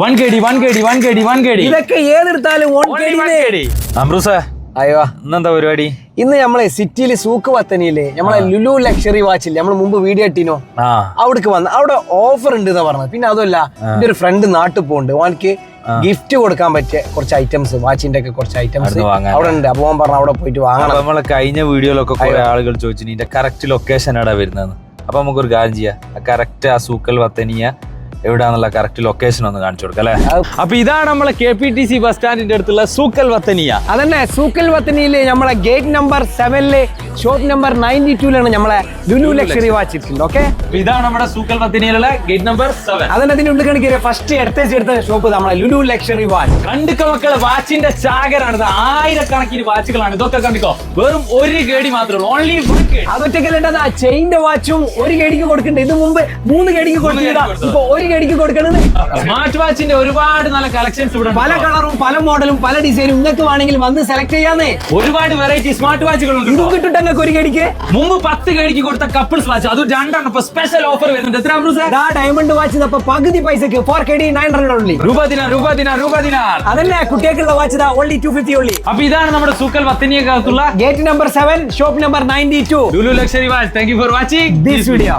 One K D one K D one K D one K ഡി ഇതൊക്കെ ഏതെടുത്താലും on കേടിനെ അമ്രൂസേ അയ്യോ. ഇന്നെന്താ പരിപാടി? ഇന്ന് നമ്മളെ സിറ്റിയിലെ സൂക്ക് വത്തനിയില്ലേ നമ്മളെ ലുലു ലക്ഷറി വാച്ചില്ലേ? നമ്മൾ മുമ്പ് വീഡിയോ ഇട്ടിനോ? ആ. അവിടേക്ക് വന്ന് അവിടെ ഓഫർ ഉണ്ട് എന്നാ പറഞ്ഞത്. പിന്നെ അതല്ല എന്റെ ഒരു ഫ്രണ്ട് നാട്ടിൽ പോകുന്നുണ്ട് ഓനക്ക് ഗിഫ്റ്റ് കൊടുക്കാൻ പറ്റിയ കുറച്ച് ഐറ്റംസ് വാച്ചിന്റെ ഒക്കെ കുറച്ച് ഐറ്റംസ് അവിടെ ഉണ്ട്. അപ്പൊ ഓൻ പറഞ്ഞു അവിടെ പോയിട്ട് വാങ്ങണം. നമ്മളെ കഴിഞ്ഞ വീഡിയോയിലൊക്കെ കുറെ ആളുകൾ ചോദിച്ചു ഇതിന്റെ കറക്റ്റ് ലൊക്കേഷൻ എവിടെ വരുന്നത് അപ്പൊ നമുക്കൊരു കാര്യം ചെയ്യാം. കറക്റ്റ് ആ സൂക്കൽ വത്തനിയ എവിടാന്നുള്ള കറക്റ്റ് ലൊക്കേഷൻ ഒന്ന് കാണിച്ചു കൊടുക്കാം അല്ലെ? അപ്പൊ ഇതാണ് നമ്മളെ K P T C bus സ്റ്റാൻഡിന്റെ അടുത്തുള്ള സൂക്കൽ വത്തനിയ. അതന്നെ സൂക്കൽ വത്തനിയിൽ നമ്മളെ ഗേറ്റ് നമ്പർ സെവനിൽ ഷോപ്പ് നമ്പർ നയന്റി ടൂലാണ് നമ്മളെ ലുലു ലക്ഷറി വാച്ച് ഇരിക്കുന്നത് ഓക്കെ ഇതാണ് നമ്മുടെ സൂക്കൽ വത്തനിയിലുള്ള ഗേറ്റ് നമ്പർ സെവൻ അതന്നെ അതിന്റെ ഉള്ളിൽ കണക്കിയ ഫസ്റ്റ് എടുത്തേച്ച് എടുത്ത ഷോപ്പ് നമ്മളെ ലുലു ലക്ഷറി വാച്ച് കണ്ടുക്ക മക്കളെ വാച്ചിന്റെ ചാകരാണ് ഇത്. ആയിരക്കണക്കിന് വാച്ചുകളാണ്. ഇതൊക്കെ കണ്ടിക്കോ? വെറും ഒരു ഗേഡി മാത്രമേ ഓൺലി അതൊറ്റക്കല്ലണ്ടാ ചെയിന്റെ വാച്ചും ഒരു ഗേടിക്ക് കൊടുക്കണ്ടേ? ഇത് മുമ്പ് മൂന്ന് ഗേടിക്ക് കൊടുക്കുന്നില്ല ഇപ്പൊ ഒരു കേടിക്ക് കൊടുക്കണത്? സ്മാർട്ട് വാച്ചിന്റെ ഒരുപാട് നല്ല കളക്ഷൻസ് ഇവിടെ പല കളറും പല മോഡലും പല ഡിസൈനും നിങ്ങൾക്ക് വേണമെങ്കിൽ വന്ന് സെലക്ട് ചെയ്യാന്നേ. ഒരുപാട് വെറൈറ്റി സ്മാർട്ട് വാച്ചുകൾ ഇതും കിട്ടും. ഒരു കടിക്ക്? മുമ്പ് പത്ത് കടിക്ക് കൊടുത്ത കപ്പിൾസ് വാച്ച് അത് രണ്ടെണ്ണം. ഇപ്പൊ സ്പെഷ്യൽ ഓഫർ വരുന്നുണ്ട്. എത്ര? ദാ ഡയമണ്ട് വാച്ച് ഇപ്പൊ പകുതി പൈസക്ക് four K D nine hundred only രൂപ ദിനാർ രൂപ ദിനാർ രൂപ ദിനാർ അതന്നെ കുട്ടികൾക്കുള്ള വാച്ച് ദാ ഓൺലി ടു ഫിഫ്റ്റി ഓൺലി അപ്പൊ ഇതാണ് നമ്മുടെ Souq Al വത്തനിയക്കകത്തുള്ള gate number seven shop number ninety two Lulu luxury watch thank you for watching this video